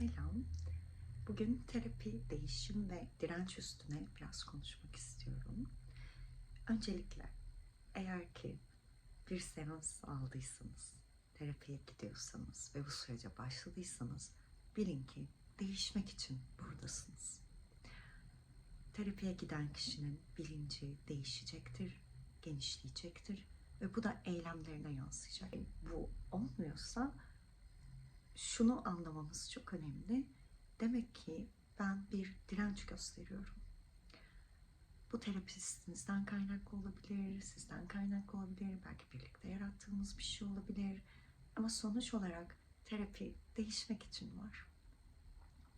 Selam. Bugün terapi, değişim ve direnç üstüne biraz konuşmak istiyorum. Öncelikle eğer ki bir seans aldıysanız, terapiye gidiyorsanız ve bu sürece başladıysanız bilin ki değişmek için buradasınız. Terapiye giden kişinin bilinci değişecektir, genişleyecektir ve bu da eylemlerine yansıyacak. Bu olmuyorsa şunu anlamamız çok önemli. Demek ki ben bir direnç gösteriyorum. Bu terapistinizden kaynaklı olabilir, sizden kaynaklı olabilir, belki birlikte yarattığımız bir şey olabilir. Ama sonuç olarak terapi değişmek için var.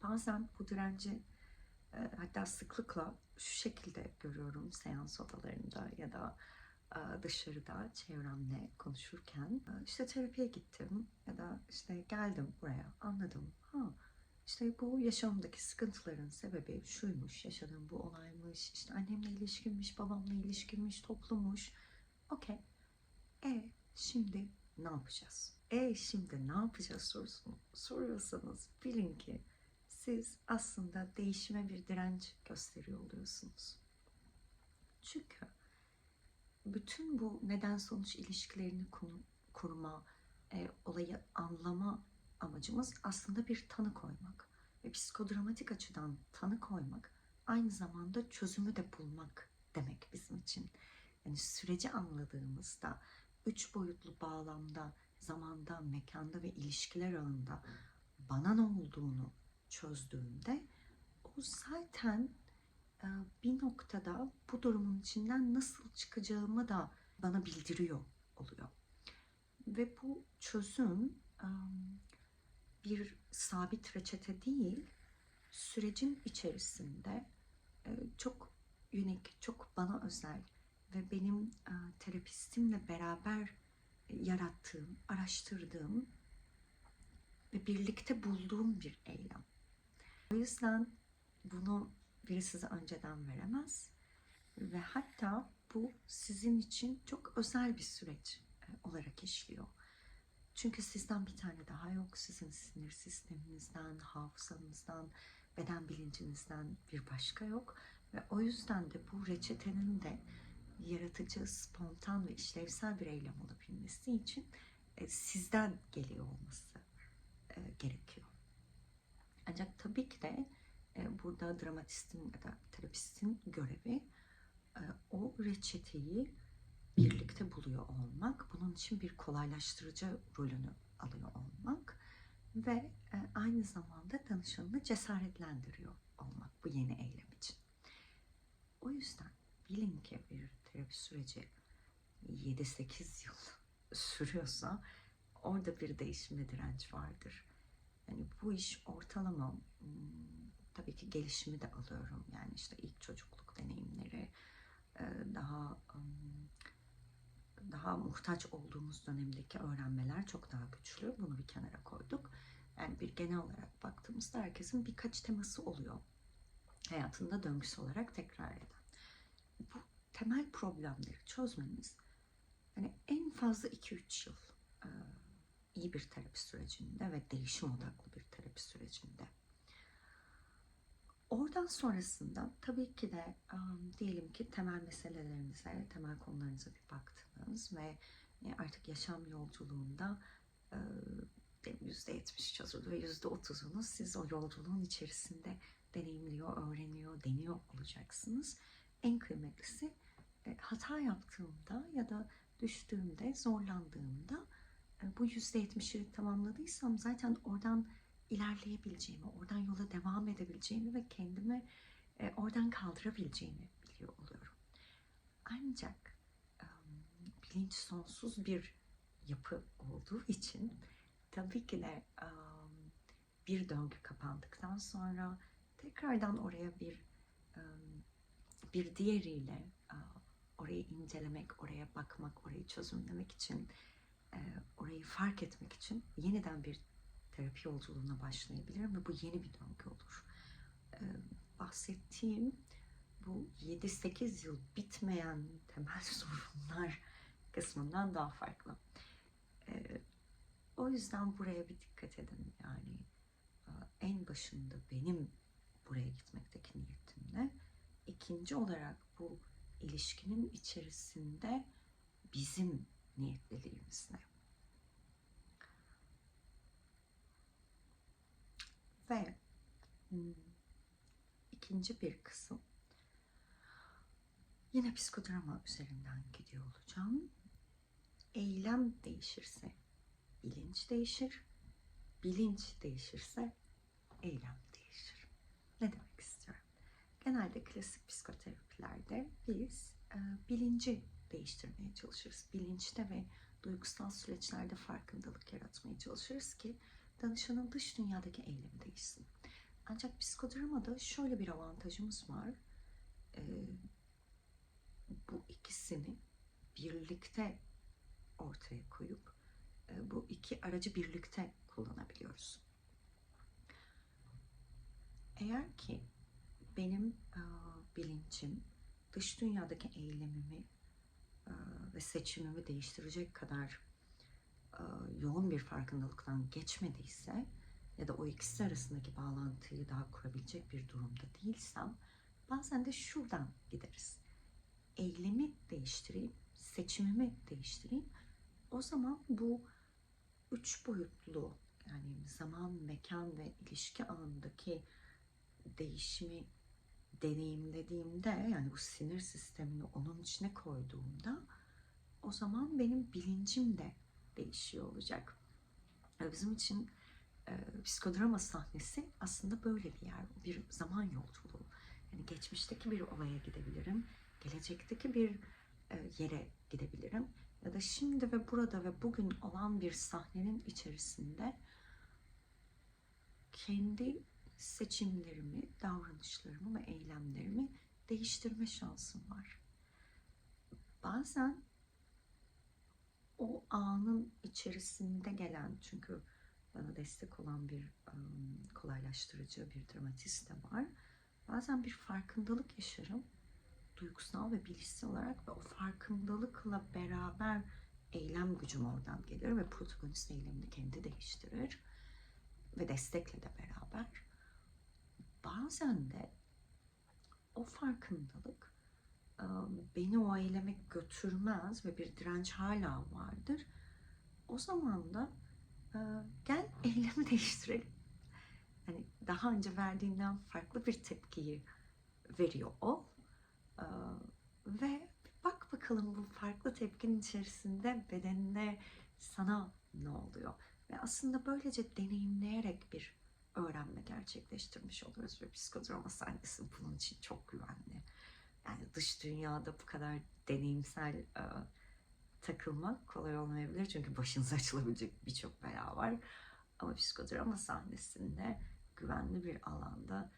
Bazen bu direnci e, hatta sıklıkla şu şekilde görüyorum seans odalarında ya da dışarıda çevremle konuşurken e, işte terapiye gittim ya da işte geldim buraya anladım. Ha işte bu yaşamımdaki sıkıntıların sebebi şuymuş, yaşadığım bu olaymış, işte annemle ilişkinmiş, babamla ilişkinmiş, toplummuş. Okey. E şimdi ne yapacağız? E şimdi ne yapacağız sorusunu soruyorsanız bilin ki siz aslında değişime bir direnç gösteriyor oluyorsunuz. Çünkü bütün bu neden sonuç ilişkilerini kurma, e, olayı anlama amacımız aslında bir tanı koymak. Ve psikodramatik açıdan tanı koymak aynı zamanda çözümü de bulmak demek bizim için. Yani süreci anladığımızda üç boyutlu bağlamda, zamanda, mekanda ve ilişkiler ağında bana ne olduğunu çözdüğümde o zaten bir noktada bu durumun içinden nasıl çıkacağımı da bana bildiriyor oluyor. Ve bu çözüm bir sabit reçete değil, sürecin içerisinde çok unik, çok bana özel ve benim terapistimle beraber yarattığım, araştırdığım ve birlikte bulduğum bir eylem. O yüzden bunu biri size önceden veremez ve hatta bu sizin için çok özel bir süreç e, olarak işliyor. Çünkü sizden bir tane daha yok. Sizin sinir sisteminizden, hafızanızdan, beden bilincinizden bir başka yok. Ve o yüzden de bu reçetenin de yaratıcı, spontan ve işlevsel bir eylem olabilmesi için e, sizden geliyor olması e, gerekiyor. Ancak tabii ki de burada dramatistin ya da terapistin görevi e, o reçeteyi birlikte buluyor olmak, bunun için bir kolaylaştırıcı rolünü alıyor olmak ve e, aynı zamanda danışanını cesaretlendiriyor olmak bu yeni eylem için. O yüzden bilin ki bir terapi süreci 7-8 yıl sürüyorsa orada bir değişim ve direnç vardır. Yani bu iş ortalama tabii ki gelişimi de alıyorum. Yani işte ilk çocukluk deneyimleri, e, daha daha muhtaç olduğumuz dönemdeki öğrenmeler çok daha güçlü. Bunu bir kenara koyduk. Yani bir genel olarak baktığımızda herkesin birkaç teması oluyor. Hayatında döngüsü olarak tekrar eden. Bu temel problemleri çözmemiz hani en fazla 2-3 yıl e, iyi bir terapi sürecinde ve değişim odaklı bir terapi sürecinde. Oradan sonrasında tabii ki de um, diyelim ki temel meselelerinize, temel konularınıza bir baktınız ve e, artık yaşam yolculuğunda e, %70 çözüldü ve %30'unu siz o yolculuğun içerisinde deneyimliyor, öğreniyor, deniyor olacaksınız. En kıymetlisi e, hata yaptığımda ya da düştüğümde, zorlandığımda e, bu %70'i tamamladıysam zaten oradan ilerleyebileceğimi, oradan yola devam edebileceğimi ve kendimi e, oradan kaldırabileceğimi biliyor oluyorum. Ancak bilinç sonsuz bir yapı olduğu için tabii ki de bir döngü kapandıktan sonra tekrardan oraya bir bir diğeriyle e, orayı incelemek, oraya bakmak, orayı çözümlemek için, orayı fark etmek için yeniden bir terapi yolculuğuna başlayabilirim ve bu yeni bir döngü olur. Ee, bahsettiğim bu 7-8 yıl bitmeyen temel sorunlar kısmından daha farklı. Ee, o yüzden buraya bir dikkat edin. Yani en başında benim buraya gitmekteki niyetimle. İkinci olarak bu ilişkinin içerisinde bizim niyetliliğimizle. Ve hmm, ikinci bir kısım yine psikodrama üzerinden gidiyor olacağım. Eylem değişirse bilinç değişir. Bilinç değişirse eylem değişir. Ne demek istiyorum? Genelde klasik psikoterapilerde biz e, bilinci değiştirmeye çalışırız. Bilinçte ve duygusal süreçlerde farkındalık yaratmaya çalışırız ki danışanın dış dünyadaki eylemi değişsin. Ancak psikodramada şöyle bir avantajımız var. E, bu ikisini birlikte ortaya koyup e, bu iki aracı birlikte kullanabiliyoruz. Eğer ki benim e, bilincim dış dünyadaki eylemimi e, ve seçimimi değiştirecek kadar yoğun bir farkındalıktan geçmediyse ya da o ikisi arasındaki bağlantıyı daha kurabilecek bir durumda değilsem bazen de şuradan gideriz. Eylemi değiştireyim, seçimimi değiştireyim. O zaman bu üç boyutlu yani zaman, mekan ve ilişki alanındaki değişimi deneyimlediğimde yani bu sinir sistemini onun içine koyduğumda o zaman benim bilincim de değişiyor olacak. Bizim için e, psikodrama sahnesi aslında böyle bir yer. Bir zaman yolculuğu. Yani geçmişteki bir olaya gidebilirim. Gelecekteki bir e, yere gidebilirim. Ya da şimdi ve burada ve bugün olan bir sahnenin içerisinde kendi seçimlerimi, davranışlarımı ve eylemlerimi değiştirme şansım var. Bazen o anın içerisinde gelen çünkü bana destek olan bir um, kolaylaştırıcı bir dramatist de var. Bazen bir farkındalık yaşarım duygusal ve bilişsel olarak ve o farkındalıkla beraber eylem gücüm oradan gelir ve protagonist eylemini kendi değiştirir ve destekle de beraber bazen de o farkındalık beni o eyleme götürmez ve bir direnç hala vardır. O zaman da gel eylemi değiştirelim. Hani daha önce verdiğinden farklı bir tepkiyi veriyor ol ve bak bakalım bu farklı tepkinin içerisinde bedenine sana ne oluyor? Ve aslında böylece deneyimleyerek bir öğrenme gerçekleştirmiş oluruz ve psikodrama sahnesi bunun için çok güvenli. Yani dış dünyada bu kadar deneyimsel e, takılmak kolay olmayabilir çünkü başınıza açılabilecek birçok bela var. Ama psikodrama sahnesinde güvenli bir alanda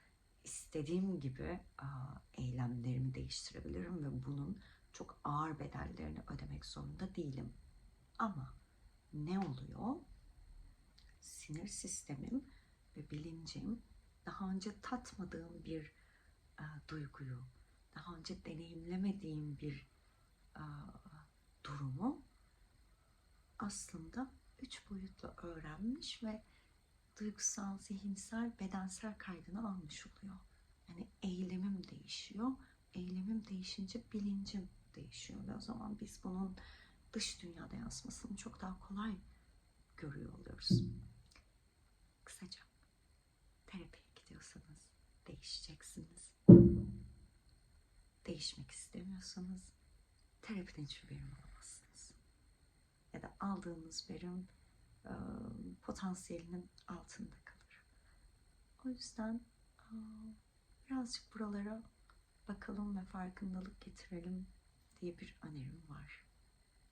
istediğim gibi a, eylemlerimi değiştirebilirim ve bunun çok ağır bedellerini ödemek zorunda değilim. Ama ne oluyor? Sinir sistemim ve bilincim daha önce tatmadığım bir a, duyguyu, daha önce deneyimlemediğim bir a, durumu aslında üç boyutlu öğrenmiş ve duygusal, zihinsel, bedensel kaydını almış oluyor. Yani eylemim değişiyor. Eylemim değişince bilincim değişiyor ve o zaman biz bunun dış dünyada yansımasını çok daha kolay görüyor oluyoruz. Kısaca terapiye gidiyorsanız değişeceksiniz. Değişmek istemiyorsanız terapiden hiçbir verim alamazsınız. Ya da aldığınız verim potansiyelinin altında kalır. O yüzden birazcık buralara bakalım ve farkındalık getirelim diye bir önerim var.